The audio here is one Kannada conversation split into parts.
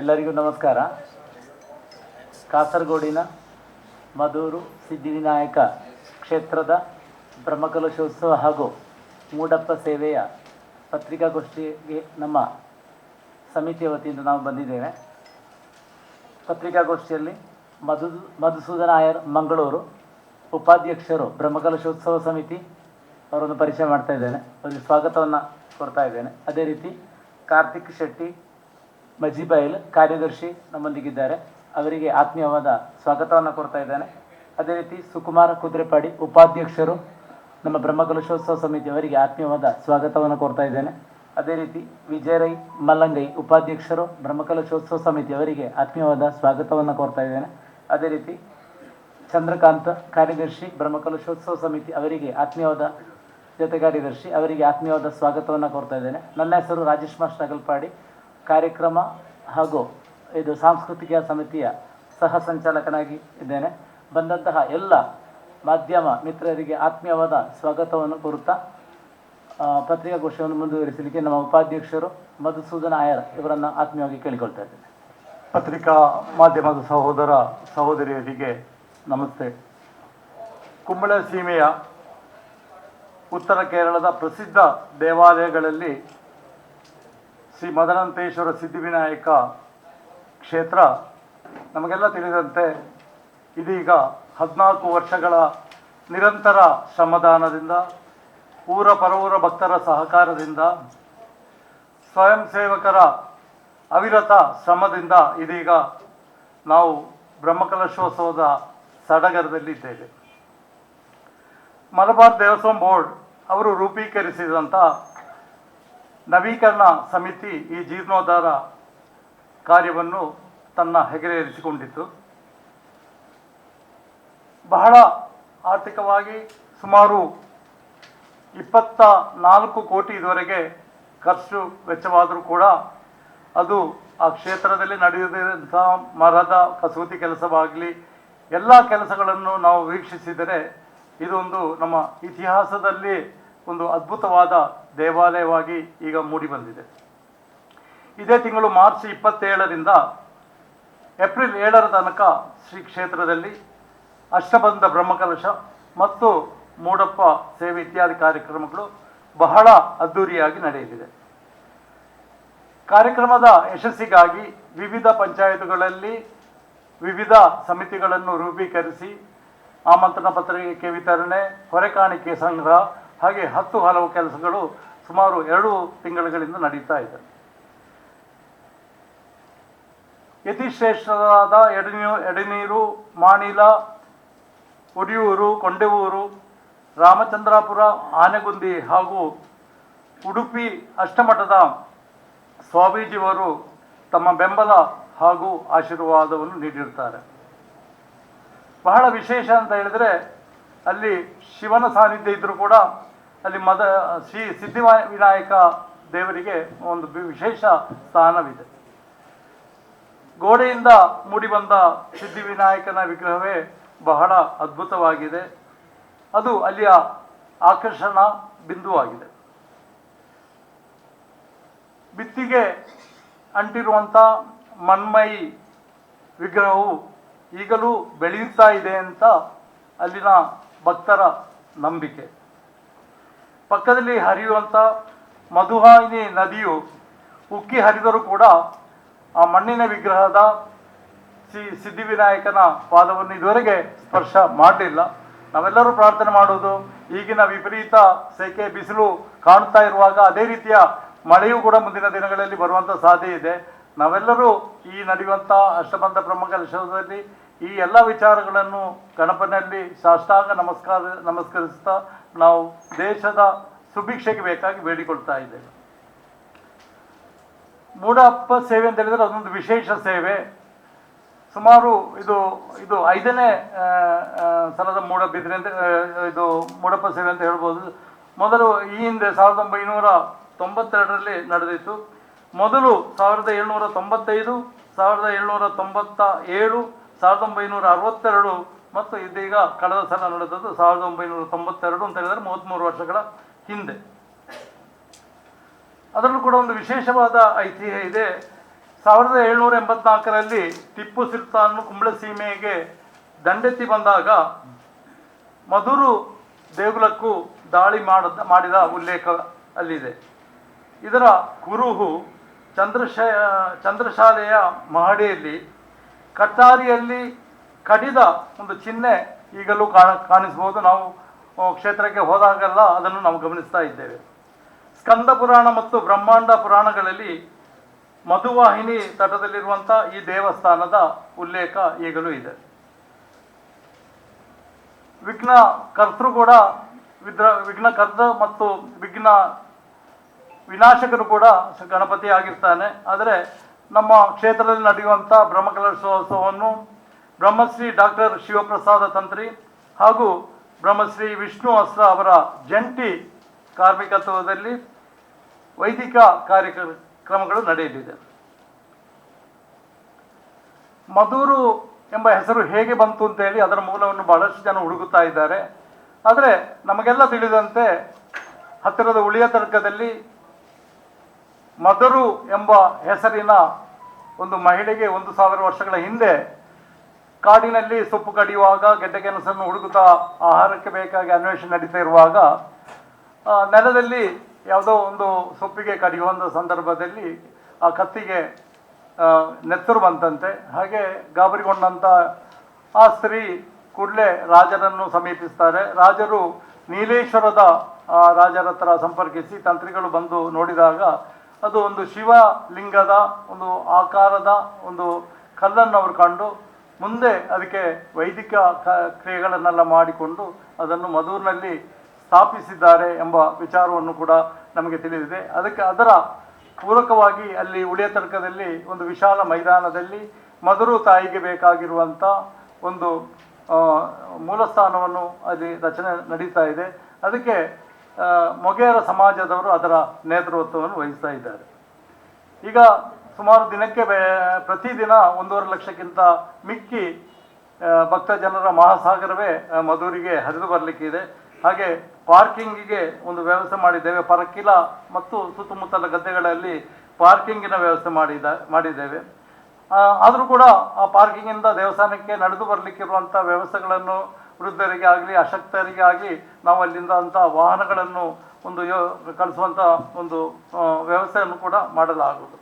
ಎಲ್ಲರಿಗೂ ನಮಸ್ಕಾರ. ಕಾಸರಗೋಡಿನ ಮಧೂರು ಸಿದ್ಧಿವಿನಾಯಕ ಕ್ಷೇತ್ರದ ಬ್ರಹ್ಮಕಲಶೋತ್ಸವ ಹಾಗೂ ಮೂಡಪ್ಪ ಸೇವೆಯ ಪತ್ರಿಕಾಗೋಷ್ಠಿಗೆ ನಮ್ಮ ಸಮಿತಿಯ ವತಿಯಿಂದ ನಾವು ಬಂದಿದ್ದೇವೆ. ಪತ್ರಿಕಾಗೋಷ್ಠಿಯಲ್ಲಿ ಮಧು, ಮಧುಸೂದನ ಆಯರ್ ಮಂಗಳೂರು ಉಪಾಧ್ಯಕ್ಷರು ಬ್ರಹ್ಮಕಲಶೋತ್ಸವ ಸಮಿತಿ ಅವರನ್ನು ಪರಿಚಯ ಮಾಡ್ತಾ ಇದ್ದೇನೆ. ಅವರಿಗೆ ಸ್ವಾಗತವನ್ನು ಕೊಡ್ತಾ ಇದ್ದೇನೆ. ಅದೇ ರೀತಿ ಕಾರ್ತಿಕ್ ಶೆಟ್ಟಿ ಮಜಿಬೈಲ್ ಕಾರ್ಯದರ್ಶಿ ನಮ್ಮೊಂದಿಗಿದ್ದಾರೆ. ಅವರಿಗೆ ಆತ್ಮೀಯವಾದ ಸ್ವಾಗತವನ್ನು ಕೊಡ್ತಾ ಇದ್ದಾನೆ. ಅದೇ ರೀತಿ ಸುಕುಮಾರ ಕುದುರೆಪಾಡಿ ಉಪಾಧ್ಯಕ್ಷರು ನಮ್ಮ ಬ್ರಹ್ಮಕಲಶೋತ್ಸವ ಸಮಿತಿ ಅವರಿಗೆ ಆತ್ಮೀಯವಾದ ಸ್ವಾಗತವನ್ನು ಕೊಡ್ತಾ ಇದ್ದೇನೆ. ಅದೇ ರೀತಿ ವಿಜಯರೈ ಮಲ್ಲಂಗೈ ಉಪಾಧ್ಯಕ್ಷರು ಬ್ರಹ್ಮಕಲಶೋತ್ಸವ ಸಮಿತಿ ಅವರಿಗೆ ಆತ್ಮೀಯವಾದ ಸ್ವಾಗತವನ್ನು ಕೊಡ್ತಾ ಇದ್ದೇನೆ. ಅದೇ ರೀತಿ ಚಂದ್ರಕಾಂತ ಕಾರ್ಯದರ್ಶಿ ಬ್ರಹ್ಮಕಲಶೋತ್ಸವ ಸಮಿತಿ ಅವರಿಗೆ ಆತ್ಮೀಯವಾದ ಜೊತೆ ಕಾರ್ಯದರ್ಶಿ ಅವರಿಗೆ ಆತ್ಮೀಯವಾದ ಸ್ವಾಗತವನ್ನು ಕೊಡ್ತಾ ಇದ್ದೇನೆ. ನನ್ನ ಹೆಸರು ರಾಜೇಶ್ ಮಾಸ್ಟರ್ ಅಗಲ್ಪಾಡಿ. ಕಾರ್ಯಕ್ರಮ ಹಾಗೂ ಇದು ಸಾಂಸ್ಕೃತಿಕ ಸಮಿತಿಯ ಸಹ ಸಂಚಾಲಕನಾಗಿ ಇದ್ದೇನೆ. ಬಂದಂತಹ ಎಲ್ಲ ಮಾಧ್ಯಮ ಮಿತ್ರರಿಗೆ ಆತ್ಮೀಯವಾದ ಸ್ವಾಗತವನ್ನು ಕೋರುತ್ತಾ ಪತ್ರಿಕಾಗೋಷ್ಠಿಯನ್ನು ಮುಂದುವರಿಸಲಿಕ್ಕೆ ನಮ್ಮ ಉಪಾಧ್ಯಕ್ಷರು ಮಧುಸೂದನ ಆಯರ್ ಇವರನ್ನು ಆತ್ಮೀಯವಾಗಿ ಕೇಳಿಕೊಳ್ತಾ ಇದ್ದೇನೆ. ಪತ್ರಿಕಾ ಮಾಧ್ಯಮದ ಸಹೋದರ ಸಹೋದರಿಯರಿಗೆ ನಮಸ್ತೆ. ಕುಂಬಳ ಸೀಮೆಯ ಉತ್ತರ ಕೇರಳದ ಪ್ರಸಿದ್ಧ ದೇವಾಲಯಗಳಲ್ಲಿ ಶ್ರೀ ಮದನಂತೇಶ್ವರ ಸಿದ್ಧಿವಿನಾಯಕ ಕ್ಷೇತ್ರ ನಮಗೆಲ್ಲ ತಿಳಿದಂತೆ ಇದೀಗ ಹದಿನಾಲ್ಕು ವರ್ಷಗಳ ನಿರಂತರ ಶ್ರಮದಾನದಿಂದ, ಊರ ಪರವೂರ ಭಕ್ತರ ಸಹಕಾರದಿಂದ, ಸ್ವಯಂ ಸೇವಕರ ಅವಿರತ ಶ್ರಮದಿಂದ ಇದೀಗ ನಾವು ಬ್ರಹ್ಮಕಲಶೋತ್ಸವದ ಸಡಗರದಲ್ಲಿದ್ದೇವೆ. ಮಲಬಾರ್ ದೇವಸ್ವಂ ಬೋರ್ಡ್ ಅವರು ರೂಪೀಕರಿಸಿದಂಥ ನವೀಕರಣ ಸಮಿತಿ ಈ ಜೀರ್ಣೋದ್ಧಾರ ಕಾರ್ಯವನ್ನು ತನ್ನ ಹೆಗಲೇರಿಸಿಕೊಂಡಿತ್ತು ಬಹಳ ಆರ್ಥಿಕವಾಗಿ ಸುಮಾರು ಇಪ್ಪತ್ತ ನಾಲ್ಕು ಕೋಟಿ ಇದುವರೆಗೆ ಖರ್ಚು ವೆಚ್ಚವಾದರೂ ಕೂಡ ಅದು ಆ ಕ್ಷೇತ್ರದಲ್ಲಿ ನಡೆಯುತ್ತಿರುವಂತಹ ಮರದ ಕಸೂತಿ ಕೆಲಸವಾಗಲಿ, ಎಲ್ಲ ಕೆಲಸಗಳನ್ನು ನಾವು ವೀಕ್ಷಿಸಿದರೆ ಇದೊಂದು ನಮ್ಮ ಇತಿಹಾಸದಲ್ಲಿ ಒಂದು ಅದ್ಭುತವಾದ ದೇವಾಲಯವಾಗಿ ಈಗ ಮೂಡಿಬಂದಿದೆ ಇದೇ ತಿಂಗಳು ಮಾರ್ಚ್ ಇಪ್ಪತ್ತೇಳರಿಂದ ಏಪ್ರಿಲ್ ಏಳರ ತನಕ ಶ್ರೀ ಕ್ಷೇತ್ರದಲ್ಲಿ ಅಷ್ಟಬಂಧ ಬ್ರಹ್ಮಕಲಶ ಮತ್ತು ಮೂಡಪ್ಪ ಸೇವೆ ಇತ್ಯಾದಿ ಕಾರ್ಯಕ್ರಮಗಳು ಬಹಳ ಅದ್ಧೂರಿಯಾಗಿ ನಡೆಯಲಿದೆ. ಕಾರ್ಯಕ್ರಮದ ಯಶಸ್ಸಿಗಾಗಿ ವಿವಿಧ ಪಂಚಾಯತ್ಗಳಲ್ಲಿ ವಿವಿಧ ಸಮಿತಿಗಳನ್ನು ರೂಪೀಕರಿಸಿ, ಆಮಂತ್ರಣ ಪತ್ರಿಕೆ ವಿತರಣೆ ಹೊರೆಕಾಣಿಕೆ ಸಂಗ್ರಹ ಹಾಗೆ ಹತ್ತು ಹಲವು ಕೆಲಸಗಳು ಸುಮಾರು ಎರಡು ತಿಂಗಳುಗಳಿಂದ ನಡೀತಾ ಇದೆ. ಯತಿಶ್ರೇಷ್ಠರಾದ ಎಡನೀರು ಎಡನೀರು, ಮಾಣಿಲ ಉಡಿಯೂರು ಕೊಂಡೆವೂರು, ರಾಮಚಂದ್ರಾಪುರ, ಆನೆಗುಂದಿ ಹಾಗೂ ಉಡುಪಿ ಅಷ್ಟಮಠದ ಸ್ವಾಮೀಜಿಯವರು ತಮ್ಮ ಬೆಂಬಲ ಹಾಗೂ ಆಶೀರ್ವಾದವನ್ನು ನೀಡಿರ್ತಾರೆ ಬಹಳ ವಿಶೇಷ ಅಂತ ಹೇಳಿದರೆ ಅಲ್ಲಿ ಶಿವನ ಸಾನ್ನಿಧ್ಯ ಇದ್ದರೂ ಕೂಡ ಅಲ್ಲಿ ಮದ, ಶ್ರೀ ಸಿದ್ಧಿ ವಿನಾಯಕ ದೇವರಿಗೆ ಒಂದು ವಿಶೇಷ ಸ್ಥಾನವಿದೆ. ಗೋಡೆಯಿಂದ ಮೂಡಿಬಂದ ಸಿದ್ಧಿವಿನಾಯಕನ ವಿಗ್ರಹವೇ ಬಹಳ ಅದ್ಭುತವಾಗಿದೆ. ಅದು ಅಲ್ಲಿಯ ಆಕರ್ಷಣ ಬಿಂದುವಾಗಿದೆ. ಬಿತ್ತಿಗೆ ಅಂಟಿರುವಂಥ ಮನ್ಮಯಿ ವಿಗ್ರಹವು ಈಗಲೂ ಬೆಳೆಯುತ್ತಾ ಇದೆ ಅಂತ ಅಲ್ಲಿನ ಭಕ್ತರ ನಂಬಿಕೆ. ಪಕ್ಕದಲ್ಲಿ ಹರಿಯುವಂಥ ಮಧುಹಾಯಿನಿ ನದಿಯು ಉಕ್ಕಿ ಹರಿದರೂ ಕೂಡ ಆ ಮಣ್ಣಿನ ವಿಗ್ರಹದ ಸಿ ಸಿದ್ಧಿವಿನಾಯಕನ ಪಾದವನ್ನು ಇದುವರೆಗೆ ಸ್ಪರ್ಶ ಮಾಡಲಿಲ್ಲ. ನಾವೆಲ್ಲರೂ ಪ್ರಾರ್ಥನೆ ಮಾಡುವುದು ಈಗಿನ ವಿಪರೀತ ಸೆಕೆ ಬಿಸಿಲು ಕಾಣ್ತಾ ಇರುವಾಗ ಅದೇ ರೀತಿಯ ಮಳೆಯೂ ಕೂಡ ಮುಂದಿನ ದಿನಗಳಲ್ಲಿ ಬರುವಂಥ ಸಾಧ್ಯ ಇದೆ. ನಾವೆಲ್ಲರೂ ಈ ನಡೆಯುವಂಥ ಅಷ್ಟಬಂಧ ಬ್ರಹ್ಮಕಲಶದಲ್ಲಿ ಈ ಎಲ್ಲ ವಿಚಾರಗಳನ್ನು ಗಣಪನಲ್ಲಿ ಸಾಷ್ಟಾಂಗ ನಮಸ್ಕಾರ ನಮಸ್ಕರಿಸ್ತಾ ನಾವು ದೇಶದ ಸುಭಿಕ್ಷೆಗೆ ಬೇಕಾಗಿ ಬೇಡಿಕೊಳ್ತಾ ಇದ್ದೇವೆ. ಮೂಡಪ್ಪ ಸೇವೆ ಅಂತ ಹೇಳಿದರೆ ಅದೊಂದು ವಿಶೇಷ ಸೇವೆ. ಸುಮಾರು ಇದು ಇದು ಐದನೇ ಸಲದ ಮೂಡ ಸಲದ ಮೂಡಬಿದ್ರೆ ಅಂತ ಇದು ಮೂಡಪ್ಪ ಸೇವೆ ಅಂತ ಹೇಳ್ಬೋದು. ಮೊದಲು ಈ ಹಿಂದೆ ಸಾವಿರದ ಒಂಬೈನೂರ ತೊಂಬತ್ತೆರಡರಲ್ಲಿ ನಡೆದಿತ್ತು. ಮೊದಲು ಸಾವಿರದ ಏಳ್ನೂರ ತೊಂಬತ್ತೈದು, ಸಾವಿರದ ಏಳ್ನೂರ ತೊಂಬತ್ತ ಏಳು ಸಾವಿರದ ಒಂಬೈನೂರ ಅರವತ್ತೆರಡು ಮತ್ತು ಇದೀಗ ಕಳೆದ ಸಲ ನಡೆದದ್ದು ಸಾವಿರದ ಒಂಬೈನೂರ ತೊಂಬತ್ತೆರಡು ಅಂತ ಹೇಳಿದರೆ ಮೂವತ್ತ್ಮೂರು ವರ್ಷಗಳ ಹಿಂದೆ. ಅದರಲ್ಲೂ ಕೂಡ ಒಂದು ವಿಶೇಷವಾದ ಐತಿಹ್ಯ ಇದೆ. ಸಾವಿರದ ಏಳ್ನೂರ ಎಂಬತ್ನಾಲ್ಕರಲ್ಲಿ ಟಿಪ್ಪು ಸುಲ್ತಾನ್ ಕುಂಬಳ ಸೀಮೆಗೆ ದಂಡೆತ್ತಿ ಬಂದಾಗ ಮಧುರು ದೇಗುಲಕ್ಕೂ ದಾಳಿ ಮಾಡದ, ಮಾಡಿದ ಉಲ್ಲೇಖ ಅಲ್ಲಿದೆ. ಇದರ ಕುರುಹು ಚಂದ್ರಶ ಚಂದ್ರಶಾಲೆಯ ಮಹಡಿಯಲ್ಲಿ ಕಟ್ಟಾರಿಯಲ್ಲಿ ಕಡಿದ ಒಂದು ಚಿಹ್ನೆ ಈಗಲೂ ಕಾಣ ಕಾಣಿಸಬಹುದು. ನಾವು ಕ್ಷೇತ್ರಕ್ಕೆ ಹೋದಾಗೆಲ್ಲ ಅದನ್ನು ನಾವು ಗಮನಿಸ್ತಾ ಇದ್ದೇವೆ. ಸ್ಕಂದ ಪುರಾಣ ಮತ್ತು ಬ್ರಹ್ಮಾಂಡ ಪುರಾಣಗಳಲ್ಲಿ ಮಧುವಾಹಿನಿ ತಟದಲ್ಲಿರುವಂಥ ಈ ದೇವಸ್ಥಾನದ ಉಲ್ಲೇಖ ಈಗಲೂ ಇದೆ. ವಿಘ್ನ ಕರ್ತೃ ಕೂಡ ವಿದ್ರ ವಿಘ್ನಕರ್ತ ಮತ್ತು ವಿಘ್ನ ವಿನಾಶಕರು ಕೂಡ ಗಣಪತಿ ಆಗಿರ್ತಾನೆ. ಆದರೆ ನಮ್ಮ ಕ್ಷೇತ್ರದಲ್ಲಿ ನಡೆಯುವಂಥ ಬ್ರಹ್ಮಕಲಶೋತ್ಸವವನ್ನು ಬ್ರಹ್ಮಶ್ರೀ ಡಾಕ್ಟರ್ ಶಿವಪ್ರಸಾದ ತಂತ್ರಿ ಹಾಗೂ ಬ್ರಹ್ಮಶ್ರೀ ವಿಷ್ಣು ಅಸ್ರ ಅವರ ಜಂಟಿ ಕಾರ್ಮಿಕತ್ವದಲ್ಲಿ ವೈದಿಕ ಕಾರ್ಯಕ್ರಮಗಳು ನಡೆಯಲಿದೆ. ಮಧೂರು ಎಂಬ ಹೆಸರು ಹೇಗೆ ಬಂತು ಅಂತೇಳಿ ಅದರ ಮೂಲವನ್ನು ಬಹಳಷ್ಟು ಜನ ಹುಡುಕುತ್ತಾ ಇದ್ದಾರೆ. ಆದರೆ ನಮಗೆಲ್ಲ ತಿಳಿದಂತೆ ಹತ್ತಿರದ ಉಳಿಯ ತರ್ಕದಲ್ಲಿ ಮಧುರು ಎಂಬ ಹೆಸರಿನ ಒಂದು ಮಹಿಳೆಗೆ ಒಂದು ಸಾವಿರ ವರ್ಷಗಳ ಹಿಂದೆ ಕಾಡಿನಲ್ಲಿ ಸೊಪ್ಪು ಕಡಿಯುವಾಗ ಗೆಡ್ಡೆ ಕೆನಸನ್ನು ಹುಡುಕುತ್ತಾ ಆಹಾರಕ್ಕೆ ಬೇಕಾಗಿ ಅನ್ವೇಷಣೆ ನಡೀತಾ ಇರುವಾಗ ನೆಲದಲ್ಲಿ ಯಾವುದೋ ಒಂದು ಸೊಪ್ಪಿಗೆ ಕಡಿಯುವಂಥ ಸಂದರ್ಭದಲ್ಲಿ ಆ ಕತ್ತಿಗೆ ನೆತ್ತರು ಬಂತಂತೆ. ಹಾಗೆ ಗಾಬರಿಗೊಂಡಂಥ ಆ ಸ್ತ್ರೀ ಕೂಡಲೇ ರಾಜರನ್ನು ಸಮೀಪಿಸ್ತಾರೆ. ರಾಜರು ನೀಲೇಶ್ವರದ ರಾಜರ ಹತ್ರ ಸಂಪರ್ಕಿಸಿ ತಂತ್ರಿಗಳು ಬಂದು ನೋಡಿದಾಗ ಅದು ಒಂದು ಶಿವಲಿಂಗದ ಒಂದು ಆಕಾರದ ಒಂದು ಕಲ್ಲನ್ನು ಅವರು ಕಂಡು ಮುಂದೆ ಅದಕ್ಕೆ ವೈದಿಕ ಕ್ರಿಯೆಗಳನ್ನೆಲ್ಲ ಮಾಡಿಕೊಂಡು ಅದನ್ನು ಮಧೂರಿನಲ್ಲಿ ಸ್ಥಾಪಿಸಿದ್ದಾರೆ ಎಂಬ ವಿಚಾರವನ್ನು ಕೂಡ ನಮಗೆ ತಿಳಿದಿದೆ. ಅದಕ್ಕೆ ಅದರ ಪೂರಕವಾಗಿ ಅಲ್ಲಿ ಉಳಿಯ ತರ್ಕದಲ್ಲಿ ಒಂದು ವಿಶಾಲ ಮೈದಾನದಲ್ಲಿ ಮಧುರು ತಾಯಿಗೆ ಬೇಕಾಗಿರುವಂಥ ಒಂದು ಮೂಲಸ್ಥಾನವನ್ನು ಅಲ್ಲಿ ರಚನೆ ನಡೀತಾ ಇದೆ. ಅದಕ್ಕೆ ಮೊಗೇರ ಸಮಾಜದವರು ಅದರ ನೇತೃತ್ವವನ್ನು ವಹಿಸ್ತಾ ಇದ್ದಾರೆ. ಈಗ ಸುಮಾರು ದಿನಕ್ಕೆ ಪ್ರತಿದಿನ ಒಂದೂವರೆ ಲಕ್ಷಕ್ಕಿಂತ ಮಿಕ್ಕಿ ಭಕ್ತ ಜನರ ಮಹಾಸಾಗರವೇ ಮಧೂರಿಗೆ ಹರಿದು ಬರಲಿಕ್ಕಿದೆ. ಹಾಗೆ ಪಾರ್ಕಿಂಗಿಗೆ ಒಂದು ವ್ಯವಸ್ಥೆ ಮಾಡಿದ್ದೇವೆ. ಪರಕಿಲ ಮತ್ತು ಸುತ್ತಮುತ್ತಲ ಗದ್ದೆಗಳಲ್ಲಿ ಪಾರ್ಕಿಂಗಿನ ವ್ಯವಸ್ಥೆ ಮಾಡಿದ, ಮಾಡಿದ್ದೇವೆ. ಆದರೂ ಕೂಡ ಆ ಪಾರ್ಕಿಂಗಿಂದ ದೇವಸ್ಥಾನಕ್ಕೆ ನಡೆದು ಬರಲಿಕ್ಕಿರುವಂಥ ವ್ಯವಸ್ಥೆಗಳನ್ನು ವೃದ್ಧರಿಗೆ ಆಗಲಿ ಅಶಕ್ತರಿಗೆ ಆಗಲಿ ನಾವು ಅಲ್ಲಿಂದ ಅಂಥ ವಾಹನಗಳನ್ನು ಒಂದು ಯೋ, ಕಳಿಸುವಂಥ ಒಂದು ವ್ಯವಸ್ಥೆಯನ್ನು ಕೂಡ ಮಾಡಲಾಗುವುದು.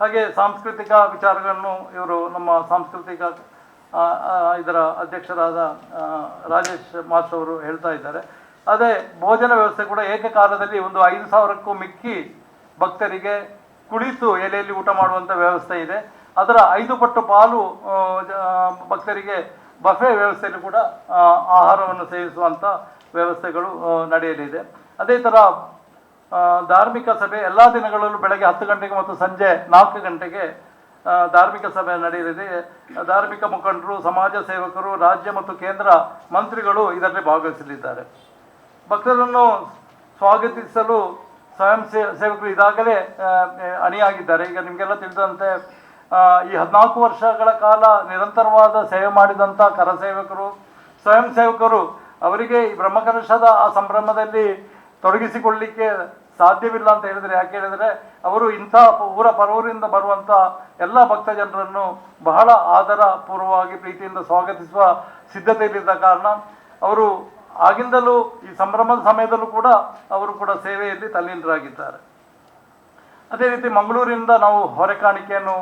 ಹಾಗೆ ಸಾಂಸ್ಕೃತಿಕ ವಿಚಾರಗಳನ್ನು ಇವರು ನಮ್ಮ ಸಾಂಸ್ಕೃತಿಕ ಇದರ ಅಧ್ಯಕ್ಷರಾದ ರಾಜೇಶ್ ಮಾಸ್ ಅವರು ಹೇಳ್ತಾ ಇದ್ದಾರೆ. ಅದೇ ಭೋಜನ ವ್ಯವಸ್ಥೆ ಕೂಡ ಏಕಕಾಲದಲ್ಲಿ ಒಂದು ಐದು ಸಾವಿರಕ್ಕೂ ಮಿಕ್ಕಿ ಭಕ್ತರಿಗೆ ಕುಳಿತು ಎಲೆಯಲ್ಲಿ ಊಟ ಮಾಡುವಂಥ ವ್ಯವಸ್ಥೆ ಇದೆ. ಅದರ ಐದು ಪಟ್ಟು ಪಾಲು ಭಕ್ತರಿಗೆ ಬಫೆ ವ್ಯವಸ್ಥೆಯಲ್ಲಿ ಕೂಡ ಆಹಾರವನ್ನು ಸೇವಿಸುವಂಥ ವ್ಯವಸ್ಥೆಗಳು ನಡೆಯಲಿದೆ. ಅದೇ ಥರ ಧಾರ್ಮಿಕ ಸಭೆ ಎಲ್ಲ ದಿನಗಳಲ್ಲೂ ಬೆಳಗ್ಗೆ ಹತ್ತು ಗಂಟೆಗೆ ಮತ್ತು ಸಂಜೆ ನಾಲ್ಕು ಗಂಟೆಗೆ ಧಾರ್ಮಿಕ ಸಭೆ ನಡೆಯಲಿದೆ. ಧಾರ್ಮಿಕ ಮುಖಂಡರು, ಸಮಾಜ ಸೇವಕರು, ರಾಜ್ಯ ಮತ್ತು ಕೇಂದ್ರ ಮಂತ್ರಿಗಳು ಇದರಲ್ಲಿ ಭಾಗವಹಿಸಲಿದ್ದಾರೆ. ಭಕ್ತರನ್ನು ಸ್ವಾಗತಿಸಲು ಸ್ವಯಂ ಸೇವಕರು ಇದಾಗಲೇ ಅಣಿಯಾಗಿದ್ದಾರೆ. ಈಗ ನಿಮಗೆಲ್ಲ ತಿಳಿದಂತೆ ಈ ಹದಿನಾಲ್ಕು ವರ್ಷಗಳ ಕಾಲ ನಿರಂತರವಾದ ಸೇವೆ ಮಾಡಿದಂಥ ಕರಸೇವಕರು, ಸ್ವಯಂ ಸೇವಕರು ಅವರಿಗೆ ಈ ಬ್ರಹ್ಮಕಲಶದ ಆ ಸಂಭ್ರಮದಲ್ಲಿ ತೊಡಗಿಸಿಕೊಳ್ಳಲಿಕ್ಕೆ ಸಾಧ್ಯವಿಲ್ಲ ಅಂತ ಹೇಳಿದರೆ ಯಾಕೆ ಹೇಳಿದರೆ ಅವರು ಇಂಥ ಊರ ಪರವರಿಂದ ಬರುವಂಥ ಎಲ್ಲ ಭಕ್ತ ಜನರನ್ನು ಬಹಳ ಆದರ ಪೂರ್ವವಾಗಿ ಪ್ರೀತಿಯಿಂದ ಸ್ವಾಗತಿಸುವ ಸಿದ್ಧತೆಯಲ್ಲಿದ್ದ ಕಾರಣ ಅವರು ಆಗಿಂದಲೂ ಈ ಸಂಭ್ರಮದ ಸಮಯದಲ್ಲೂ ಕೂಡ ಅವರು ಕೂಡ ಸೇವೆಯಲ್ಲಿ ತಲ್ಲೀನರಾಗಿದ್ದಾರೆ. ಅದೇ ರೀತಿ ಮಂಗಳೂರಿನಿಂದ ನಾವು ಹೊರೆ ಕಾಣಿಕೆಯನ್ನು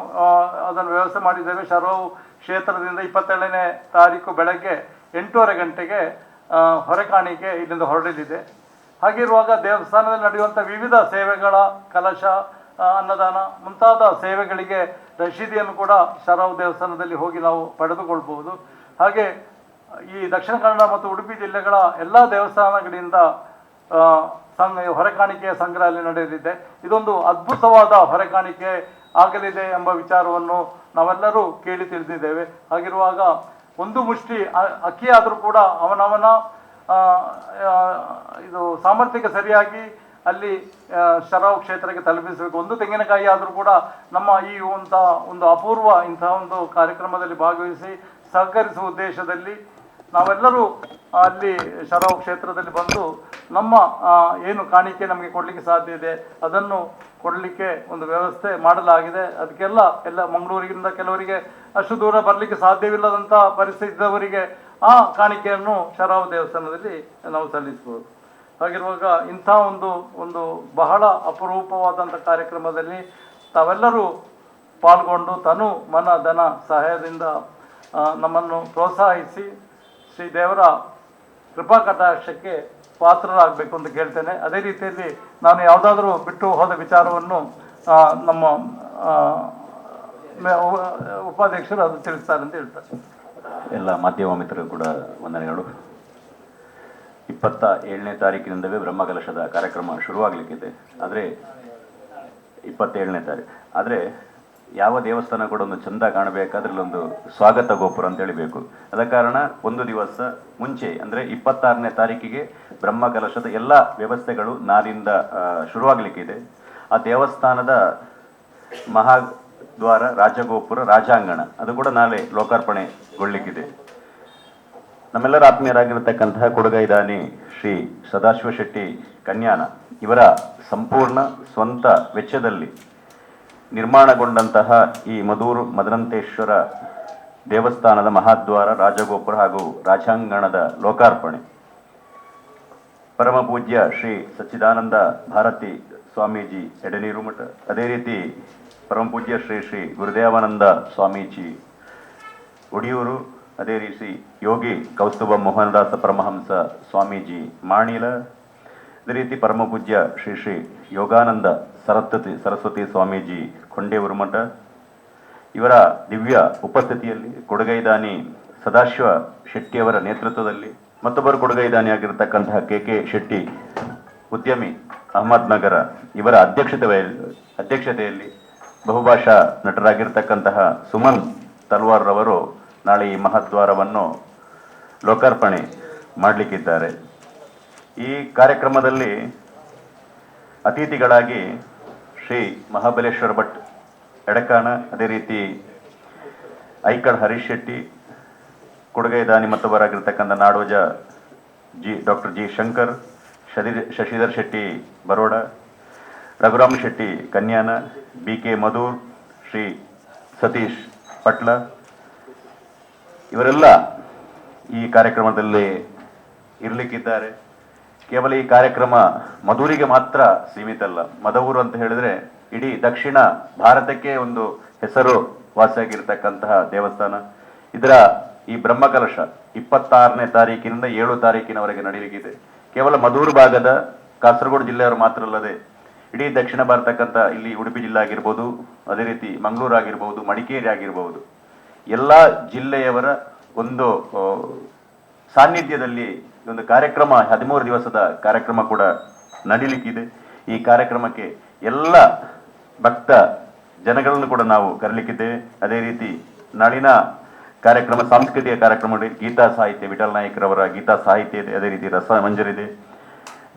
ಅದನ್ನು ವ್ಯವಸ್ಥೆ ಮಾಡಿದ್ದೇವೆ. ಶರವು ಕ್ಷೇತ್ರದಿಂದ ಇಪ್ಪತ್ತೇಳನೇ ತಾರೀಕು ಬೆಳಗ್ಗೆ ಎಂಟೂವರೆ ಗಂಟೆಗೆ ಹೊರೆ ಕಾಣಿಕೆ ಇಲ್ಲಿಂದ ಹೊರಡಲಿದೆ. ಹಾಗಿರುವಾಗ ದೇವಸ್ಥಾನದಲ್ಲಿ ನಡೆಯುವಂಥ ವಿವಿಧ ಸೇವೆಗಳ ಕಲಶ ಅನ್ನದಾನ ಮುಂತಾದ ಸೇವೆಗಳಿಗೆ ರಶೀದಿಯನ್ನು ಕೂಡ ಶರಾವ್ ದೇವಸ್ಥಾನದಲ್ಲಿ ಹೋಗಿ ನಾವು ಪಡೆದುಕೊಳ್ಬಹುದು. ಹಾಗೆ ಈ ದಕ್ಷಿಣ ಕನ್ನಡ ಮತ್ತು ಉಡುಪಿ ಜಿಲ್ಲೆಗಳ ಎಲ್ಲ ದೇವಸ್ಥಾನಗಳಿಂದ ಸಂಘ ಹೊರೆಕಾಣಿಕೆಯ ಸಂಗ್ರಹ ಅಲ್ಲಿ ನಡೆಯಲಿದೆ. ಇದೊಂದು ಅದ್ಭುತವಾದ ಹೊರೆಕಾಣಿಕೆ ಆಗಲಿದೆ ಎಂಬ ವಿಚಾರವನ್ನು ನಾವೆಲ್ಲರೂ ಕೇಳಿ ತಿಳಿದಿದ್ದೇವೆ. ಹಾಗಿರುವಾಗ ಒಂದು ಮುಷ್ಟಿ ಅಕ್ಕಿ ಆದರೂ ಕೂಡ ಅವನವನ ಇದು ಸಾಮರ್ಥ್ಯಕ್ಕೆ ಸರಿಯಾಗಿ ಅಲ್ಲಿ ಶರಾವ್ ಕ್ಷೇತ್ರಕ್ಕೆ ತಲುಪಿಸಬೇಕು. ಒಂದು ತೆಂಗಿನಕಾಯಿ ಆದರೂ ಕೂಡ ನಮ್ಮ ಈ ಒಂದು ಒಂದು ಅಪೂರ್ವ ಇಂತಹ ಒಂದು ಕಾರ್ಯಕ್ರಮದಲ್ಲಿ ಭಾಗವಹಿಸಿ ಸಹಕರಿಸುವ ಉದ್ದೇಶದಲ್ಲಿ ನಾವೆಲ್ಲರೂ ಅಲ್ಲಿ ಶರಾವ್ ಕ್ಷೇತ್ರದಲ್ಲಿ ಬಂದು ನಮ್ಮ ಏನು ಕಾಣಿಕೆ ನಮಗೆ ಕೊಡಲಿಕ್ಕೆ ಸಾಧ್ಯ ಇದೆ, ಅದನ್ನು ಕೊಡಲಿಕ್ಕೆ ಒಂದು ವ್ಯವಸ್ಥೆ ಮಾಡಲಾಗಿದೆ. ಅದಕ್ಕೆಲ್ಲ ಎಲ್ಲ ಮಂಗಳೂರಿನಿಂದ ಕೆಲವರಿಗೆ ಅಷ್ಟು ದೂರ ಬರಲಿಕ್ಕೆ ಸಾಧ್ಯವಿಲ್ಲದಂಥ ಪರಿಸ್ಥಿತಿ ಇದ್ದವರಿಗೆ ಆ ಕಾಣಿಕೆಯನ್ನು ಶರಾವ ದೇವಸ್ಥಾನದಲ್ಲಿ ನಾವು ಸಲ್ಲಿಸ್ಬೋದು ಹಾಗಿರುವಾಗ ಇಂಥ ಒಂದು ಒಂದು ಬಹಳ ಅಪರೂಪವಾದಂಥ ಕಾರ್ಯಕ್ರಮದಲ್ಲಿ ತಾವೆಲ್ಲರೂ ಪಾಲ್ಗೊಂಡು ತನು ಮನ, ಧನ ಸಹಾಯದಿಂದ ನಮ್ಮನ್ನು ಪ್ರೋತ್ಸಾಹಿಸಿ ಶ್ರೀ ದೇವರ ಕೃಪಾ ಕಟಾಕ್ಷಕ್ಕೆ ಪಾತ್ರರಾಗಬೇಕು ಅಂತ ಕೇಳ್ತೇನೆ. ಅದೇ ರೀತಿಯಲ್ಲಿ ನಾನು ಯಾವುದಾದ್ರೂ ಬಿಟ್ಟು ಹೋದ ವಿಚಾರವನ್ನು ನಮ್ಮ ಉಪಾಧ್ಯಕ್ಷರು ಅದು ತಿಳಿಸ್ತಾರೆ ಅಂತ ಹೇಳ್ತಾರೆ. ಎಲ್ಲ ಮಾಧ್ಯಮ ಮಿತ್ರರು ಕೂಡ ವಂದನೆಗಳು ಇಪ್ಪತ್ತ ಏಳನೇ ತಾರೀಕಿನಿಂದವೇ ಬ್ರಹ್ಮಕಲಶದ ಕಾರ್ಯಕ್ರಮ ಶುರುವಾಗಲಿಕ್ಕಿದೆ. ಆದರೆ ಇಪ್ಪತ್ತೇಳನೇ ತಾರೀಕು ಆದರೆ ಯಾವ ದೇವಸ್ಥಾನ ಕೂಡ ಒಂದು ಚಂದ ಕಾಣಬೇಕಾದ್ರೆ ಒಂದು ಸ್ವಾಗತ ಗೋಪುರ ಅಂತ ಹೇಳಬೇಕು. ಅದ ಕಾರಣ ಒಂದು ದಿವಸ ಮುಂಚೆ, ಅಂದರೆ ಇಪ್ಪತ್ತಾರನೇ ತಾರೀಕಿಗೆ ಬ್ರಹ್ಮಕಲಶದ ಎಲ್ಲ ವ್ಯವಸ್ಥೆಗಳು ನಾಳಿಂದ ಶುರುವಾಗಲಿಕ್ಕಿದೆ ಆ ದೇವಸ್ಥಾನದ ಮಹಾದ್ವಾರ, ರಾಜಗೋಪುರ, ರಾಜಾಂಗಣ, ಅದು ಕೂಡ ನಾಳೆ ಲೋಕಾರ್ಪಣೆಗೊಳ್ಳಿಕ್ಕಿದೆ. ನಮ್ಮೆಲ್ಲರ ಆತ್ಮೀಯರಾಗಿರತಕ್ಕಂತಹ ಕೊಡುಗೈದಾನಿ ಶ್ರೀ ಸದಾಶಿವ ಶೆಟ್ಟಿ ಕನ್ಯಾನ, ಇವರ ಸಂಪೂರ್ಣ ಸ್ವಂತ ವೆಚ್ಚದಲ್ಲಿ ನಿರ್ಮಾಣಗೊಂಡಂತಹ ಈ ಮಧೂರು ಮದರಂತೇಶ್ವರ ದೇವಸ್ಥಾನದ ಮಹಾದ್ವಾರ, ರಾಜಗೋಪುರ ಹಾಗೂ ರಾಜಾಂಗಣದ ಲೋಕಾರ್ಪಣೆ. ಪರಮಪೂಜ್ಯ ಶ್ರೀ ಸಚ್ಚಿದಾನಂದ ಭಾರತಿ ಸ್ವಾಮೀಜಿ ಎಡನೀರು ಮಠ. ಅದೇ ರೀತಿ ಪರಮಪೂಜ್ಯ ಶ್ರೀ ಶ್ರೀ ಗುರುದೇವಾನಂದ ಸ್ವಾಮೀಜಿ ಒಡಿಯೂರು, ಅದೇ ರೀತಿ ಯೋಗಿ ಕೌಸ್ತುಭ ಮೋಹನದಾಸ ಪರಮಹಂಸ ಸ್ವಾಮೀಜಿ ಮಾಣಿಲ, ಅದೇ ರೀತಿ ಪರಮಪೂಜ್ಯ ಶ್ರೀ ಶ್ರೀ ಯೋಗಾನಂದ ಸರಸ್ವತಿ ಸರಸ್ವತಿ ಸ್ವಾಮೀಜಿ ಕೊಂಡೇವರು ಮಠ ಇವರ ದಿವ್ಯ ಉಪಸ್ಥಿತಿಯಲ್ಲಿ ಕೊಡುಗೈದಾನಿ ಸದಾಶಿವ ಶೆಟ್ಟಿಯವರ ನೇತೃತ್ವದಲ್ಲಿ ಮತ್ತೊಬ್ಬರು ಕೊಡುಗೈದಾನಿ ಆಗಿರತಕ್ಕಂತಹ ಕೆ ಕೆ ಶೆಟ್ಟಿ ಉದ್ಯಮಿ ಅಹಮದ್ನಗರ ಇವರ ಅಧ್ಯಕ್ಷತೆ ಅಧ್ಯಕ್ಷತೆಯಲ್ಲಿ ಬಹುಭಾಷಾ ನಟರಾಗಿರ್ತಕ್ಕಂತಹ ಸುಮನ್ ತಲ್ವಾರ್ ರವರು ನಾಳೆ ಈ ಮಹದ್ವಾರವನ್ನು ಲೋಕಾರ್ಪಣೆ ಮಾಡಲಿಕ್ಕಿದ್ದಾರೆ. ಈ ಕಾರ್ಯಕ್ರಮದಲ್ಲಿ ಅತಿಥಿಗಳಾಗಿ ಶ್ರೀ ಮಹಾಬಲೇಶ್ವರ ಭಟ್ ಎಡಕಾಣ, ಅದೇ ರೀತಿ ಐಕಳ್ ಹರೀಶ್ ಶೆಟ್ಟಿ ಕೊಡುಗೈದಾನಿ ಮತ್ತೊಬ್ಬರಾಗಿರ್ತಕ್ಕಂಥ Nadoja G, doctor G Shankar ಶದಿ Shashidhar Shetty Baroda, Raghuram Shetty Kanyana B K Madhur, Shri Satish Patla. ಇವರೆಲ್ಲ ಈ ಕಾರ್ಯಕ್ರಮದಲ್ಲಿ ಇರಲಿಕ್ಕಿದ್ದಾರೆ. ಕೇವಲ ಈ ಕಾರ್ಯಕ್ರಮ ಮಧುರಿಗೆ ಮಾತ್ರ ಸೀಮಿತ ಅಲ್ಲ ಮದವೂರು ಅಂತ ಹೇಳಿದ್ರೆ ಇಡೀ ದಕ್ಷಿಣ ಭಾರತಕ್ಕೆ ಒಂದು ಹೆಸರು ವಾಸಿಯಾಗಿರ್ತಕ್ಕಂತಹ ದೇವಸ್ಥಾನ. ಇದರ ಈ ಬ್ರಹ್ಮಕಲಶ ಇಪ್ಪತ್ತಾರನೇ ತಾರೀಕಿನಿಂದ ಏಳು ತಾರೀಕಿನವರೆಗೆ ನಡೆಯಲಿಕ್ಕಿದೆ ಕೇವಲ ಮಧೂರು ಭಾಗದ ಕಾಸರಗೋಡು ಜಿಲ್ಲೆಯವರು ಮಾತ್ರ ಅಲ್ಲದೆ ಇಡೀ ದಕ್ಷಿಣ ಭಾರತಕ್ಕಂಥ ಇಲ್ಲಿ ಉಡುಪಿ ಜಿಲ್ಲೆ ಆಗಿರ್ಬೋದು, ಅದೇ ರೀತಿ ಮಂಗಳೂರು ಆಗಿರ್ಬೋದು, ಮಡಿಕೇರಿ ಆಗಿರ್ಬೋದು, ಎಲ್ಲ ಜಿಲ್ಲೆಯವರ ಒಂದು ಸಾನ್ನಿಧ್ಯದಲ್ಲಿ ಒಂದು ಕಾರ್ಯಕ್ರಮ, ಹದಿಮೂರು ದಿವಸದ ಕಾರ್ಯಕ್ರಮ ಕೂಡ ನಡೀಲಿಕ್ಕಿದೆ. ಈ ಕಾರ್ಯಕ್ರಮಕ್ಕೆ ಎಲ್ಲ ಭಕ್ತ ಜನಗಳನ್ನು ಕೂಡ ನಾವು ಕರಲಿಕ್ಕಿದ್ದೇವೆ. ಅದೇ ರೀತಿ ನಾಳಿನ ಕಾರ್ಯಕ್ರಮ, ಸಾಂಸ್ಕೃತಿಕ ಕಾರ್ಯಕ್ರಮ. ಗೀತಾ ಸಾಹಿತ್ಯ, ವಿಠಲ್ ನಾಯಕರವರ ಗೀತಾ ಸಾಹಿತ್ಯ ಇದೆ. ಅದೇ ರೀತಿ ರಸ ಮಂಜರಿದೆ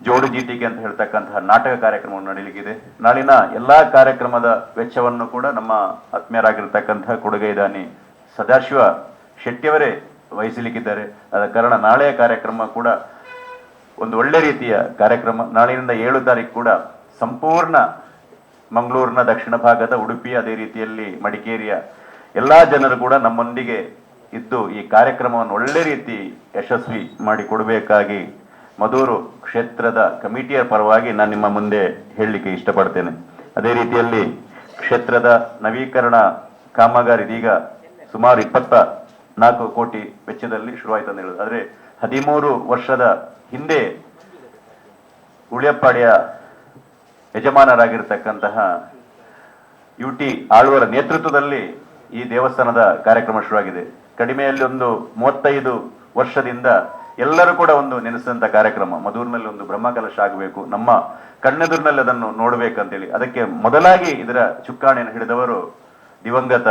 ಜೋಡು ಜೀಟಿಗೆ ಅಂತ ಹೇಳ್ತಕ್ಕಂತಹ ನಾಟಕ ಕಾರ್ಯಕ್ರಮವನ್ನು ನಡೀಲಿಕ್ಕಿದೆ. ನಾಳಿನ ಎಲ್ಲಾ ಕಾರ್ಯಕ್ರಮದ ವೆಚ್ಚವನ್ನು ಕೂಡ ನಮ್ಮ ಆತ್ಮೀಯರಾಗಿರ್ತಕ್ಕಂತಹ ಕೊಡುಗೈದಾನಿ ಸದಾಶಿವ ಶೆಟ್ಟಿಯವರೇ ವಹಿಸಲಿಕ್ಕಿದ್ದಾರೆ. ಆದ ಕಾರಣ ನಾಳೆಯ ಕಾರ್ಯಕ್ರಮ ಕೂಡ ಒಂದು ಒಳ್ಳೆ ರೀತಿಯ ಕಾರ್ಯಕ್ರಮ. ನಾಳೆಯಿಂದ ಏಳು ತಾರೀಕು ಕೂಡ ಸಂಪೂರ್ಣ ಮಂಗಳೂರಿನ ದಕ್ಷಿಣ ಭಾಗದ ಉಡುಪಿ ಅದೇ ರೀತಿಯಲ್ಲಿ ಮಡಿಕೇರಿಯ ಎಲ್ಲ ಜನರು ಕೂಡ ನಮ್ಮೊಂದಿಗೆ ಇದ್ದು ಈ ಕಾರ್ಯಕ್ರಮವನ್ನು ಒಳ್ಳೆ ರೀತಿ ಯಶಸ್ವಿ ಮಾಡಿಕೊಡಬೇಕಾಗಿ ಮಧೂರು ಕ್ಷೇತ್ರದ ಕಮಿಟಿಯ ಪರವಾಗಿ ನಾನು ನಿಮ್ಮ ಮುಂದೆ ಹೇಳಲಿಕ್ಕೆ ಇಷ್ಟಪಡ್ತೇನೆ. ಅದೇ ರೀತಿಯಲ್ಲಿ ಕ್ಷೇತ್ರದ ನವೀಕರಣ ಕಾಮಗಾರಿ ಇದೀಗ ಸುಮಾರು ಇಪ್ಪತ್ತ ನಾಲ್ಕು ಕೋಟಿ ವೆಚ್ಚದಲ್ಲಿ ಶುರುವಾಯಿತು ಅಂತ ಹೇಳುದು. ಆದರೆ ಹದಿಮೂರು ವರ್ಷದ ಹಿಂದೆ ಉಳಿಯಪ್ಪಾಡಿಯ ಯಜಮಾನರಾಗಿರ್ತಕ್ಕಂತಹ ಯು ಟಿ ಆಳ್ವರ ನೇತೃತ್ವದಲ್ಲಿ ಈ ದೇವಸ್ಥಾನದ ಕಾರ್ಯಕ್ರಮ ಶುರುವಾಗಿದೆ. ಕಡಿಮೆಯಲ್ಲಿ ಒಂದು ಮೂವತ್ತೈದು ವರ್ಷದಿಂದ ಎಲ್ಲರೂ ಕೂಡ ಒಂದು ನೆನೆಸಿದಂಥ ಕಾರ್ಯಕ್ರಮ. ಮಧೂರಿನಲ್ಲಿ ಒಂದು ಬ್ರಹ್ಮಕಲಶ ಆಗಬೇಕು. ನಮ್ಮ ಕಣ್ಣೆದುರಿನಲ್ಲಿ ಅದನ್ನು ನೋಡಬೇಕಂತೇಳಿ. ಅದಕ್ಕೆ ಮೊದಲಾಗಿ ಇದರ ಚುಕ್ಕಾಣಿಯನ್ನು ಹಿಡಿದವರು ದಿವಂಗತ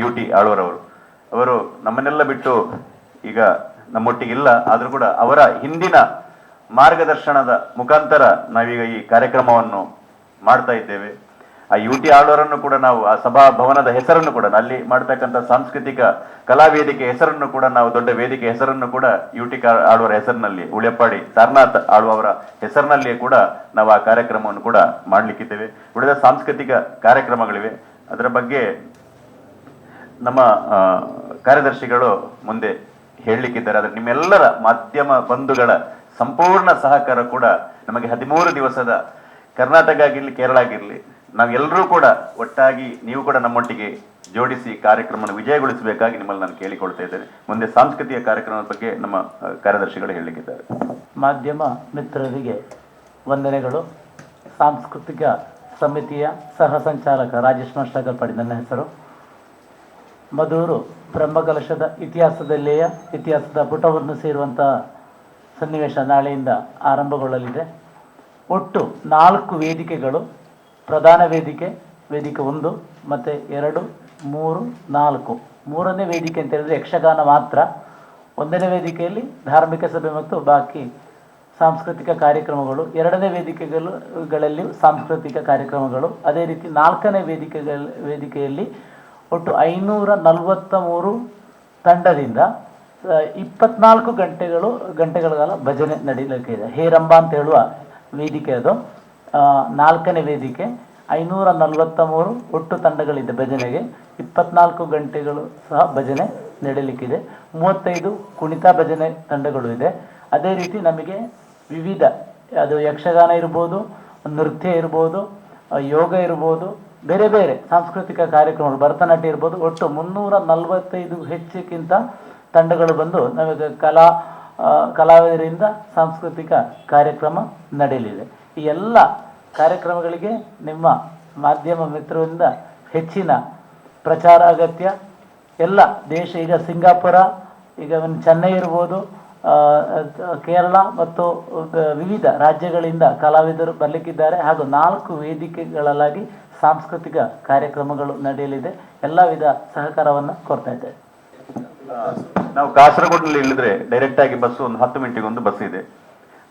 ಯು ಟಿ ಆಳ್ವರವರು. ಅವರು ನಮ್ಮನ್ನೆಲ್ಲ ಬಿಟ್ಟು ಈಗ ನಮ್ಮೊಟ್ಟಿಗಿಲ್ಲ, ಆದರೂ ಕೂಡ ಅವರ ಹಿಂದಿನ ಮಾರ್ಗದರ್ಶನದ ಮುಖಾಂತರ ನಾವೀಗ ಈ ಕಾರ್ಯಕ್ರಮವನ್ನು ಮಾಡ್ತಾ ಇದ್ದೇವೆ. ಆ ಯು ಟಿ ಆಳ್ವರನ್ನು ಕೂಡ ನಾವು, ಆ ಸಭಾ ಭವನದ ಹೆಸರನ್ನು ಕೂಡ, ಅಲ್ಲಿ ಮಾಡ್ತಕ್ಕಂಥ ಸಾಂಸ್ಕೃತಿಕ ಕಲಾ ವೇದಿಕೆ ಹೆಸರನ್ನು ಕೂಡ, ನಾವು ದೊಡ್ಡ ವೇದಿಕೆ ಹೆಸರನ್ನು ಕೂಡ ಯು ಟಿ ಆಳುವರ ಹೆಸರಿನಲ್ಲಿ, ಉಳಿಯಪ್ಪಾಡಿ ಸಾರನಾಥ್ ಆಳ್ವವರ ಹೆಸರಿನಲ್ಲಿಯೇ ಕೂಡ ನಾವು ಆ ಕಾರ್ಯಕ್ರಮವನ್ನು ಕೂಡ ಮಾಡಲಿಕ್ಕಿದ್ದೇವೆ. ಉಳಿದ ಸಾಂಸ್ಕೃತಿಕ ಕಾರ್ಯಕ್ರಮಗಳಿವೆ. ಅದರ ಬಗ್ಗೆ ನಮ್ಮ ಕಾರ್ಯದರ್ಶಿಗಳು ಮುಂದೆ ಹೇಳಲಿಕ್ಕಿದ್ದಾರೆ. ಆದರೆ ನಿಮ್ಮೆಲ್ಲರ ಮಾಧ್ಯಮ ಬಂಧುಗಳ ಸಂಪೂರ್ಣ ಸಹಕಾರ ಕೂಡ ನಮಗೆ ಹದಿಮೂರು ದಿವಸದ ಕರ್ನಾಟಕ ಆಗಿರಲಿ, ಕೇರಳ ಆಗಿರಲಿ, ನಾವೆಲ್ಲರೂ ಕೂಡ ಒಟ್ಟಾಗಿ ನೀವು ಕೂಡ ನಮ್ಮೊಟ್ಟಿಗೆ ಜೋಡಿಸಿ ಕಾರ್ಯಕ್ರಮವನ್ನು ವಿಜಯಗೊಳಿಸಬೇಕಾಗಿ ನಿಮ್ಮಲ್ಲಿ ನಾನು ಕೇಳಿಕೊಳ್ತಾ ಇದ್ದೇನೆ. ಮುಂದೆ ಸಾಂಸ್ಕೃತಿಕ ಕಾರ್ಯಕ್ರಮದ ಬಗ್ಗೆ ನಮ್ಮ ಕಾರ್ಯದರ್ಶಿಗಳು ಹೇಳಲಿಕ್ಕಿದ್ದಾರೆ. ಮಾಧ್ಯಮ ಮಿತ್ರರಿಗೆ ವಂದನೆಗಳು. ಸಾಂಸ್ಕೃತಿಕ ಸಮಿತಿಯ ಸಹ ಸಂಚಾಲಕ ರಾಜೇಶ್ ಮಾಸ್ಟಗಲ್ಪಾಡಿ ನನ್ನ ಹೆಸರು. ಮಧೂರು ಬ್ರಹ್ಮಕಲಶದ ಇತಿಹಾಸದಲ್ಲಿಯ ಇತಿಹಾಸದ ಪುಟವನ್ನು ಸೇರುವಂತಹ ಸನ್ನಿವೇಶ ನಾಳೆಯಿಂದ ಆರಂಭಗೊಳ್ಳಲಿದೆ. ಒಟ್ಟು ನಾಲ್ಕು ವೇದಿಕೆಗಳು, ಪ್ರಧಾನ ವೇದಿಕೆ ವೇದಿಕೆ ಒಂದು, ಮತ್ತು ಎರಡು, ಮೂರು, ನಾಲ್ಕು. ಮೂರನೇ ವೇದಿಕೆ ಅಂತ ಹೇಳಿದ್ರೆ ಯಕ್ಷಗಾನ ಮಾತ್ರ. ಒಂದನೇ ವೇದಿಕೆಯಲ್ಲಿ ಧಾರ್ಮಿಕ ಸಭೆ ಮತ್ತು ಬಾಕಿ ಸಾಂಸ್ಕೃತಿಕ ಕಾರ್ಯಕ್ರಮಗಳು. ಎರಡನೇ ವೇದಿಕೆಗಳು ಸಾಂಸ್ಕೃತಿಕ ಕಾರ್ಯಕ್ರಮಗಳು. ಅದೇ ರೀತಿ ನಾಲ್ಕನೇ ವೇದಿಕೆಗಳ, ವೇದಿಕೆಯಲ್ಲಿ ಒಟ್ಟು ಐನೂರ ನಲವತ್ತ ಮೂರು ತಂಡದಿಂದ ಇಪ್ಪತ್ನಾಲ್ಕು ಗಂಟೆಗಳು ಗಂಟೆಗಳ ಕಾಲ ಭಜನೆ ನಡೀಲಿಕ್ಕೆ ಇದೆ ಹೇರಂಬ ಅಂತ ಹೇಳುವ ವೇದಿಕೆ ಅದು. ನಾಲ್ಕನೇ ವೇದಿಕೆ, ಐನೂರ ನಲವತ್ತ ಮೂರು ಒಟ್ಟು ತಂಡಗಳಿದೆ ಭಜನೆಗೆ. ಇಪ್ಪತ್ನಾಲ್ಕು ಗಂಟೆಗಳು ಸಹ ಭಜನೆ ನಡೀಲಿಕ್ಕಿದೆ. ಮೂವತ್ತೈದು ಕುಣಿತ ಭಜನೆ ತಂಡಗಳು ಇದೆ. ಅದೇ ರೀತಿ ನಮಗೆ ವಿವಿಧ, ಅದು ಯಕ್ಷಗಾನ ಇರ್ಬೋದು, ನೃತ್ಯ ಇರ್ಬೋದು ಯೋಗ ಇರ್ಬೋದು ಬೇರೆ ಬೇರೆ ಸಾಂಸ್ಕೃತಿಕ ಕಾರ್ಯಕ್ರಮಗಳು, ಭರತನಾಟ್ಯ ಇರ್ಬೋದು, ಒಟ್ಟು ಮುನ್ನೂರ ನಲವತ್ತೈದು ಹೆಚ್ಚಕ್ಕಿಂತ ತಂಡಗಳು ಬಂದು ನಮಗೆ ಕಲಾ ಕಲಾವಿದರಿಂದ ಸಾಂಸ್ಕೃತಿಕ ಕಾರ್ಯಕ್ರಮ ನಡೆಯಲಿದೆ. ಈ ಎಲ್ಲ ಕಾರ್ಯಕ್ರಮಗಳಿಗೆ ನಿಮ್ಮ ಮಾಧ್ಯಮ ಮಿತ್ರರಿಂದ ಹೆಚ್ಚಿನ ಪ್ರಚಾರ ಅಗತ್ಯ. ಎಲ್ಲ ದೇಶ, ಈಗ ಸಿಂಗಾಪುರ, ಈಗ ಚೆನ್ನೈ ಇರ್ಬೋದು ಕೇರಳ ಮತ್ತು ವಿವಿಧ ರಾಜ್ಯಗಳಿಂದ ಕಲಾವಿದರು ಬರಲಿಕ್ಕಿದ್ದಾರೆ. ಹಾಗೂ ನಾಲ್ಕು ವೇದಿಕೆಗಳಲ್ಲಾಗಿ ಸಾಂಸ್ಕೃತಿಕ ಕಾರ್ಯಕ್ರಮಗಳು ನಡೆಯಲಿದೆ. ಎಲ್ಲ ವಿಧ ಸಹಕಾರವನ್ನು ಕೊಡ್ತಾ ಇದ್ದೇವೆ. ನಾವು ಕಾಸರಗೋಡಿನಲ್ಲಿ ಇಳಿದ್ರೆ ಡೈರೆಕ್ಟ್ ಆಗಿ ಬಸ್ ಒಂದು ಹತ್ತು ಮಿನಿಟಿಗೆ ಒಂದು ಬಸ್ ಇದೆ.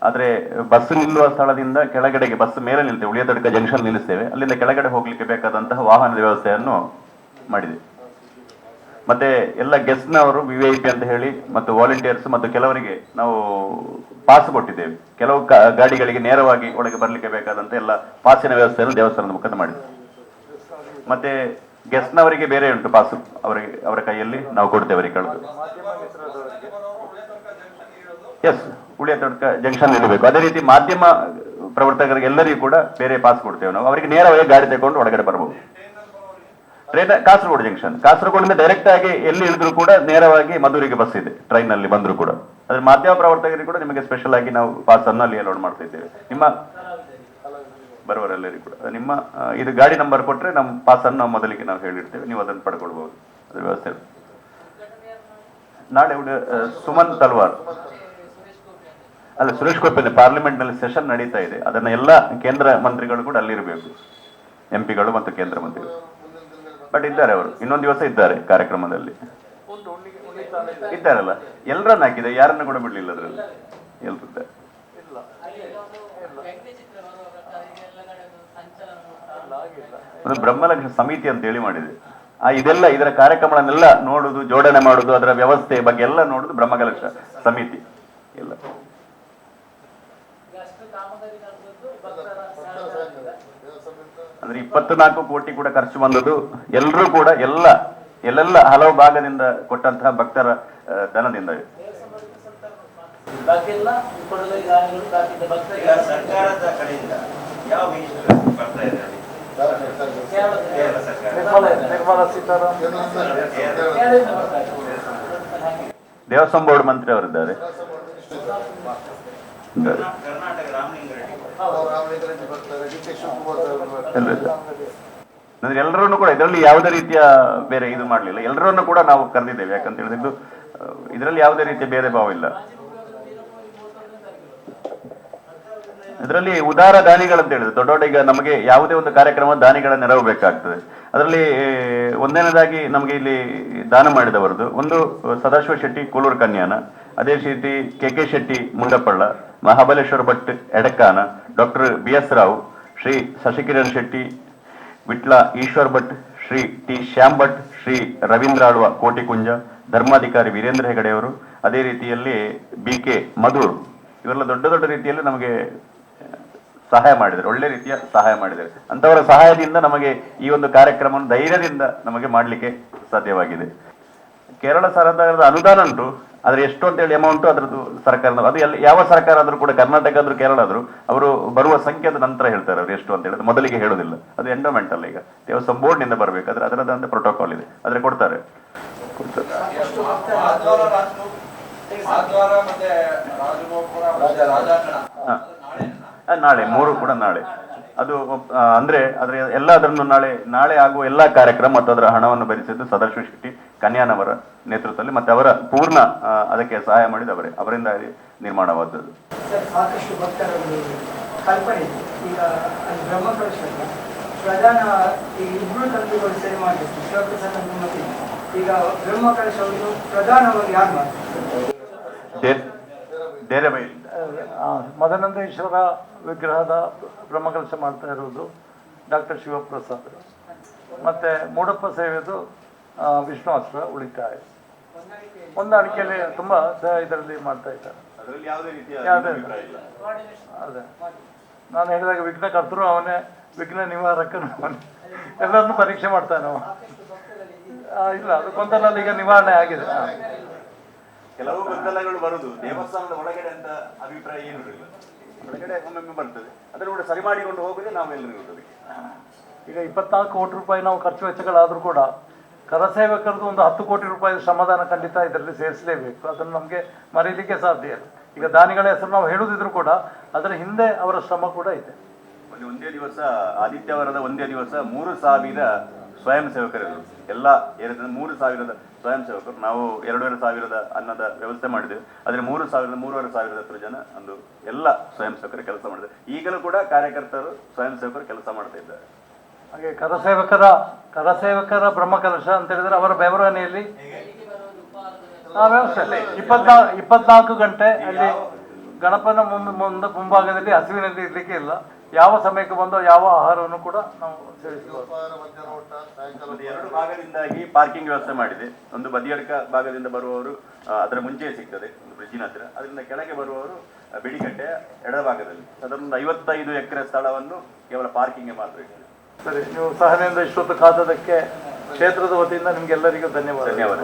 ಆದ್ರೆ ಬಸ್ ನಿಲ್ಲುವ ಸ್ಥಳದಿಂದ ಕೆಳಗಡೆಗೆ ಬಸ್ ಮೇಲೆ ನಿಲ್ತೇವೆ. ಉಳಿಯತಡ್ಕ ಜಂಕ್ಷನ್ ನಿಲ್ಲಿಸ್ತೇವೆ. ಅಲ್ಲಿಂದ ಕೆಳಗಡೆ ಹೋಗ್ಲಿಕ್ಕೆ ಬೇಕಾದಂತಹ ವಾಹನದ ವ್ಯವಸ್ಥೆಯನ್ನು ಮಾಡಿದೆ. ಮತ್ತೆ ಎಲ್ಲ ಗೆಸ್ಟ್ನವರು ವಿ ಐ ಪಿ ಅಂತ ಹೇಳಿ ಮತ್ತು ವಾಲಂಟಿಯರ್ಸ್ ಮತ್ತು ಕೆಲವರಿಗೆ ನಾವು ಪಾಸ್ ಕೊಟ್ಟಿದ್ದೇವೆ. ಕೆಲವು ಗಾಡಿಗಳಿಗೆ ನೇರವಾಗಿ ಒಳಗೆ ಬರಲಿಕ್ಕೆ ಬೇಕಾದಂತ ಎಲ್ಲ ಪಾಸಿನ ವ್ಯವಸ್ಥೆಯನ್ನು ದೇವಸ್ಥಾನದ ಮುಖಾಂತರ ಮಾಡಿದೆ ಮತ್ತೆ ಗೆಸ್ಟ್ನವರಿಗೆ ಬೇರೆ ಉಂಟು ಪಾಸ್ ಅವರಿಗೆ, ಅವರ ಕೈಯಲ್ಲಿ ನಾವು ಕೊಡ್ತೇವೆ ಅವರಿಗೆ ಕಳೆದು. ಎಸ್ ಉಳಿಯ ತಡ್ಕ ಜಂಕ್ಷನ್ ಇಡಬೇಕು. ಅದೇ ರೀತಿ ಮಾಧ್ಯಮ ಪ್ರವರ್ತಕರಿಗೆ ಎಲ್ಲರಿಗೂ ಕೂಡ ಬೇರೆ ಪಾಸ್ ಕೊಡ್ತೇವೆ ನಾವು. ಅವರಿಗೆ ನೇರವಾಗಿ ಗಾಡಿ ತಗೊಂಡು ಒಳಗಡೆ ಬರಬಹುದು ಟ್ರೈನ್ ಕಾಸರಗೋಡು ಜಂಕ್ಷನ್ ಕಾಸರಗೋಡಿಂದ ಡೈರೆಕ್ಟ್ ಆಗಿ ಎಲ್ಲಿ ಇಳಿದ್ರು ಕೂಡ ನೇರವಾಗಿ ಮಧುರಿಗೆ ಬಸ್ ಇದೆ ಟ್ರೈನ್ನಲ್ಲಿ ಬಂದ್ರು ಕೂಡ. ಅದ್ರ ಮಾಧ್ಯಮ ಪ್ರವರ್ತಕರಿಗೆ ಕೂಡ ನಿಮಗೆ ಸ್ಪೆಷಲ್ ಆಗಿ ನಾವು ಪಾಸ್ ಅನ್ನು ಅಲ್ಲಿ ಅಲೋಡ್ ಮಾಡ್ತಾ ಇದ್ದೇವೆ. ನಿಮ್ಮ ಬರುವರೆಲ್ಲರಿಗೂ ಕೂಡ. ನಿಮ್ಮ ಇದು ಗಾಡಿ ನಂಬರ್ ಕೊಟ್ಟರೆ ನಮ್ಮ ಪಾಸನ್ನು ನಾವು ಮೊದಲಿಗೆ ನಾವು ಹೇಳಿರ್ತೇವೆ. ನೀವು ಅದನ್ನು ಪಡ್ಕೊಳ್ಬೋದು. ಅದ್ರ ವ್ಯವಸ್ಥೆ. ನಾಳೆ ಸುಮಂತ್ ಸುಮನ್ ತಲ್ವಾರ್. ಅಲ್ಲ ಸುರೇಶ್ ಗೋಪಿನ ಪಾರ್ಲಿಮೆಂಟ್ನಲ್ಲಿ ಸೆಷನ್ ನಡೀತಾ ಇದೆ. ಅದನ್ನು ಎಲ್ಲ ಕೇಂದ್ರ ಮಂತ್ರಿಗಳು ಕೂಡ ಅಲ್ಲಿರಬೇಕು. ಎಂ ಪಿಗಳು ಮತ್ತು ಕೇಂದ್ರ ಮಂತ್ರಿಗಳು. ಬಟ್ ಇದ್ದಾರೆ ಅವರು. ಇನ್ನೊಂದು ದಿವಸ ಇದ್ದಾರೆ ಕಾರ್ಯಕ್ರಮದಲ್ಲಿ. ಇದ್ದಾರಲ್ಲ. ಎಲ್ಲರನ್ನ ಹಾಕಿದೆ. ಯಾರನ್ನು ಕೂಡ ಬಿಡಲಿಲ್ಲ ಅದರಲ್ಲಿ. ಇದ್ದಾರೆ. ಒಂದು ಬ್ರಹ್ಮಲಕ್ಷ ಸಮಿತಿ ಅಂತ ಹೇಳಿ ಮಾಡಿದೆ. ಆ, ಇದೆಲ್ಲ ಇದರ ಕಾರ್ಯಕ್ರಮಗಳನ್ನೆಲ್ಲ ನೋಡುದು, ಜೋಡಣೆ ಮಾಡುದು, ಅದರ ವ್ಯವಸ್ಥೆ ಬಗ್ಗೆ ಎಲ್ಲ ನೋಡುದು ಬ್ರಹ್ಮಗಲಕ್ಷ ಸಮಿತಿ. ಎಲ್ಲ. ಅಂದ್ರೆ ಇಪ್ಪತ್ನಾಲ್ಕು ಕೋಟಿ ಕೂಡ ಖರ್ಚು ಬಂದದ್ದು ಎಲ್ಲರೂ ಕೂಡ ಎಲ್ಲ, ಎಲ್ಲೆಲ್ಲ ಹಲವು ಭಾಗದಿಂದ ಕೊಟ್ಟಂತಹ ಭಕ್ತರ ಧನದಿಂದ. ಇದೆ. ಸರ್ಕಾರದ ಕಡೆಯಿಂದ ಯಾವ ದೇವಸ್ವಂ ಬೋರ್ಡ್ ಮಂತ್ರಿ ಅವರಿದ್ದಾರೆ. ಅಂದ್ರೆ ಎಲ್ಲರನ್ನು ಕೂಡ ಇದರಲ್ಲಿ ಯಾವುದೇ ರೀತಿಯ ಬೇರೆ ಇದು ಮಾಡಲಿಲ್ಲ. ಎಲ್ಲರನ್ನು ಕೂಡ ನಾವು ಕರೆದಿದ್ದೇವೆ. ಯಾಕಂತ ಹೇಳಿದ್ರೆ ಇದು ಇದರಲ್ಲಿ ಯಾವುದೇ ರೀತಿಯ ಬೇರೆ ಭಾವ ಇಲ್ಲ. ಇದರಲ್ಲಿ ಉದಾರ ದಾನಿಗಳಂತ ಹೇಳಿದ್ರೆ. ದೊಡ್ಡ ದೊಡ್ಡ ಈಗ ನಮಗೆ ಯಾವುದೇ ಒಂದು ಕಾರ್ಯಕ್ರಮ ದಾನಿಗಳ ನೆರವು ಬೇಕಾಗ್ತದೆ. ಅದರಲ್ಲಿ ಒಂದನೇದಾಗಿ ನಮಗೆ ಇಲ್ಲಿ ದಾನ ಮಾಡಿದವರದ್ದು ಒಂದು ಸದಾಶಿವ ಶೆಟ್ಟಿ ಕೂಲೂರು ಕನ್ಯಾನ, ಅದೇ ರೀತಿ K K Shetty Mundappalla Mahabaleshwara Bhat Edakana doctor B S Rao, Shri Shashikiran Shetty, Vitla Eshwar Bhat, Shri T Shyam Bhat, Shri Ravindra Alva Kotikunja, Dharmadhikari Veerendra ಹೆಗಡೆಯವರು, ಅದೇ ರೀತಿಯಲ್ಲಿ ಬಿ ಕೆ ಮಧುರ್. ಇವೆಲ್ಲ ದೊಡ್ಡ ದೊಡ್ಡ ರೀತಿಯಲ್ಲಿ ನಮಗೆ ಸಹಾಯ ಮಾಡಿದ್ದಾರೆ ಒಳ್ಳೆ ರೀತಿಯ ಸಹಾಯ ಮಾಡಿದ್ದಾರೆ. ಅಂತವರ ಸಹಾಯದಿಂದ ನಮಗೆ ಈ ಒಂದು ಕಾರ್ಯಕ್ರಮವನ್ನು ಧೈರ್ಯದಿಂದ ನಮಗೆ ಮಾಡಲಿಕ್ಕೆ ಸಾಧ್ಯವಾಗಿದೆ. ಕೇರಳ ಸರ್ಕಾರದ ಅನುದಾನ ಉಂಟು ಆದರೆ ಎಷ್ಟು ಅಂತ ಹೇಳಿ ಅಮೌಂಟ್ ಅದ್ರದ್ದು ಸರ್ಕಾರದ ಅದು ಎಲ್ಲ ಯಾವ ಸರ್ಕಾರ ಆದರೂ ಕೂಡ ಕರ್ನಾಟಕ ಆದರೂ ಕೇರಳ ಆದರೂ ಅವರು ಬರುವ ಸಂಖ್ಯೆದ ನಂತರ ಹೇಳ್ತಾರೆ ಅವರು ಎಷ್ಟು ಅಂತ ಹೇಳಿದ್ರೆ ಮೊದಲಿಗೆ ಹೇಳೋದಿಲ್ಲ. ಅದು ಎಂಡೋಮೆಂಟ್ ಅಲ್ಲ ಈಗ. ದೇವಸ್ಥಾನ ಬೋರ್ಡ್ನಿಂದ ಬರಬೇಕಾದ್ರೆ ಅದರದಂತೆ ಪ್ರೋಟೋಕಾಲ್ ಇದೆ. ಆದರೆ ಕೊಡ್ತಾರೆ. ಕೊಡ್ತಾರೆ. ನಾಳೆ ಮೂರು ಕೂಡ ನಾಳೆ. ಅದು ಅಂದ್ರೆ ಅದ್ರ ಎಲ್ಲ ಅದನ್ನು ನಾಳೆ ನಾಳೆ ಆಗುವ ಎಲ್ಲಾ ಕಾರ್ಯಕ್ರಮ ಮತ್ತು ಅದರ ಹಣವನ್ನು ಭರಿಸಿದ್ದು ಸದಾಶಿವ ಶೆಟ್ಟಿ ಕನ್ಯಾನವರ ನೇತೃತ್ವದಲ್ಲಿ ಮತ್ತೆ ಅವರ ಪೂರ್ಣ ಅದಕ್ಕೆ ಸಹಾಯ ಮಾಡಿದ ಅವರೇ. ಅವರಿಂದ ನಿರ್ಮಾಣವಾದದ್ದು. ಪ್ರಧಾನ ಇಬ್ಬರು ಸೇರಿ ಶಿವಪ್ರಸಾದ್ ಪ್ರಧಾನವಾಗಿ ಯಾರು ಮಾಡ್ತಾರೆ? ಡೇರೆಬೈಲ್ ಆ, ಮದನಂದೇಶ್ವರ ವಿಗ್ರಹದ ಬ್ರಹ್ಮಕಲಶ ಮಾಡ್ತಾ ಇರೋದು ಡಾಕ್ಟರ್ ಶಿವಪ್ರಸಾದ್. ಮತ್ತು ಮೂಡಪ್ಪ ಸೇವೆದು ವಿಷ್ಣು ಅಸ್ತ್ರ ಉಳಿತಾಯ. ಹೊಂದಾಣಿಕೆಯಲ್ಲಿ ತುಂಬ ಇದರಲ್ಲಿ ಮಾಡ್ತಾ ಇದ್ದಾರೆ. ಯಾವುದೇ. ಅದೇ. ನಾನು ಹೇಳಿದಾಗ ವಿಘ್ನಕರ್ತರು ಅವನೇ ವಿಘ್ನ ನಿವಾರಕನು ಅವನೇ. ಎಲ್ಲರನ್ನೂ ಪರೀಕ್ಷೆ ಮಾಡ್ತಾನೆ ಇಲ್ಲ ಅದು ಗೊಂದಲಲ್ಲಿ ಈಗ ನಿವಾರಣೆ ಆಗಿದೆ. ಕೆಲವು ಗೊಂದಲಗಳು ಬರುದು. ದೇವಸ್ಥಾನದ ಒಳಗಡೆ ಅಂತ ಅಭಿಪ್ರಾಯ ಏನು ಇರಲಿಲ್ಲ ಒಳಗಡೆ ಒಮ್ಮೊಮ್ಮೆ ಬರ್ತದೆ. ಅದನ್ನು ಕೂಡ ಸರಿ ಮಾಡಿಕೊಂಡು ಹೋಗುದೇ ನಾವೆಲ್ಲರೂ ಇರೋದಕ್ಕೆ ಈಗ ಇಪ್ಪತ್ನಾಲ್ಕು ಕೋಟಿ ರೂಪಾಯಿ ನಾವು ಖರ್ಚು ವೆಚ್ಚಗಳಾದ್ರೂ ಕೂಡ ಕರಸೇವಕರದ್ದು ಒಂದು ಹತ್ತು ಕೋಟಿ ರೂಪಾಯಿ ಶ್ರಮದಾನ ಖಂಡಿತ ಇದರಲ್ಲಿ ಸೇರಿಸಲೇಬೇಕು. ಅದನ್ನು ನಮಗೆ ಮರೀಲಿಕ್ಕೆ ಸಾಧ್ಯ ಇಲ್ಲ. ಈಗ ದಾನಿಗಳ ಹೆಸರು ನಾವು ಹೇಳುದಿದ್ರು ಕೂಡ ಅದರ ಹಿಂದೆ ಅವರ ಶ್ರಮ ಕೂಡ ಇದೆ. ಒಂದೇ ದಿವಸ ಆದಿತ್ಯವಾರದ ಒಂದೇ ದಿವಸ ಮೂರು ಸಾವಿರ ಸ್ವಯಂ ಸೇವಕರಿದ್ರು ಎಲ್ಲ ಏನಿದೆ, ಮೂರು ಸಾವಿರದ ಸ್ವಯಂ ಸೇವಕರು ನಾವು ಎರಡೂವರೆ ಸಾವಿರದ ಅನ್ನದ ವ್ಯವಸ್ಥೆ ಮಾಡಿದ್ದೇವೆ ಆದರೆ ಮೂರು ಸಾವಿರದ, ಮೂರುವರೆ ಸಾವಿರದ ಹತ್ರ ಜನ ಒಂದು ಎಲ್ಲ ಸ್ವಯಂ ಸೇವಕರು ಕೆಲಸ ಮಾಡಿದ್ದಾರೆ ಈಗಲೂ ಕೂಡ ಕಾರ್ಯಕರ್ತರು ಸ್ವಯಂ ಸೇವಕರು ಕೆಲಸ ಮಾಡ್ತಾ ಇದ್ದಾರೆ. ಹಾಗೆ ಕರಸೇವಕರ ಕರಸೇವಕರ ಬ್ರಹ್ಮಕಲಶ ಅಂತ ಹೇಳಿದ್ರೆ ಅವರ ಬೆವರನೆಯಲ್ಲಿ ಆ ವ್ಯವಸ್ಥೆ. ಇಪ್ಪತ್ನಾ ಇಪ್ಪತ್ನಾಲ್ಕು ಗಂಟೆ ಅಲ್ಲಿ ಗಣಪನ ಮುಂದೆ ಮುಂಭಾಗದಲ್ಲಿ ಹಸಿವಿನಲ್ಲಿ ಇರ್ಲಿಕ್ಕೆ ಇಲ್ಲ. ಯಾವ ಸಮಯಕ್ಕೆ ಬಂದೋ ಯಾವ ಆಹಾರವನ್ನು ಕೂಡ ನಾವು ಸೇವಿಸಬಹುದು. ಎರಡು ಭಾಗದಿಂದಾಗಿ ಪಾರ್ಕಿಂಗ್ ವ್ಯವಸ್ಥೆ ಮಾಡಿದೆ. ಒಂದು ಬದಿಯಡ್ಕ ಭಾಗದಿಂದ ಬರುವವರು ಅದರ ಮುಂಚೆ ಸಿಗ್ತದೆ ಒಂದು ಬ್ರಿಡ್ಜಿನ ಹತ್ರ. ಅದರಿಂದ ಕೆಳಗೆ ಬರುವವರು ಬಿಡಿಗಟ್ಟೆಯ ಎಡಭಾಗದಲ್ಲಿ. ಅದರೊಂದು ಐವತ್ತೈದು ಎಕರೆ ಸ್ಥಳವನ್ನು ಕೇವಲ ಪಾರ್ಕಿಂಗ್ಗೆ ಮಾತ್ರ ಇಟ್ಟಿದೆ. ಸರಿ ನೀವು ಸಹನೆಯಿಂದ ಇಷ್ಟೊತ್ತು ಕಾದದಕ್ಕೆ ಕ್ಷೇತ್ರದ ವತಿಯಿಂದ ನಿಮ್ಗೆಲ್ಲರಿಗೂ ಧನ್ಯವಾದ ಧನ್ಯವಾದ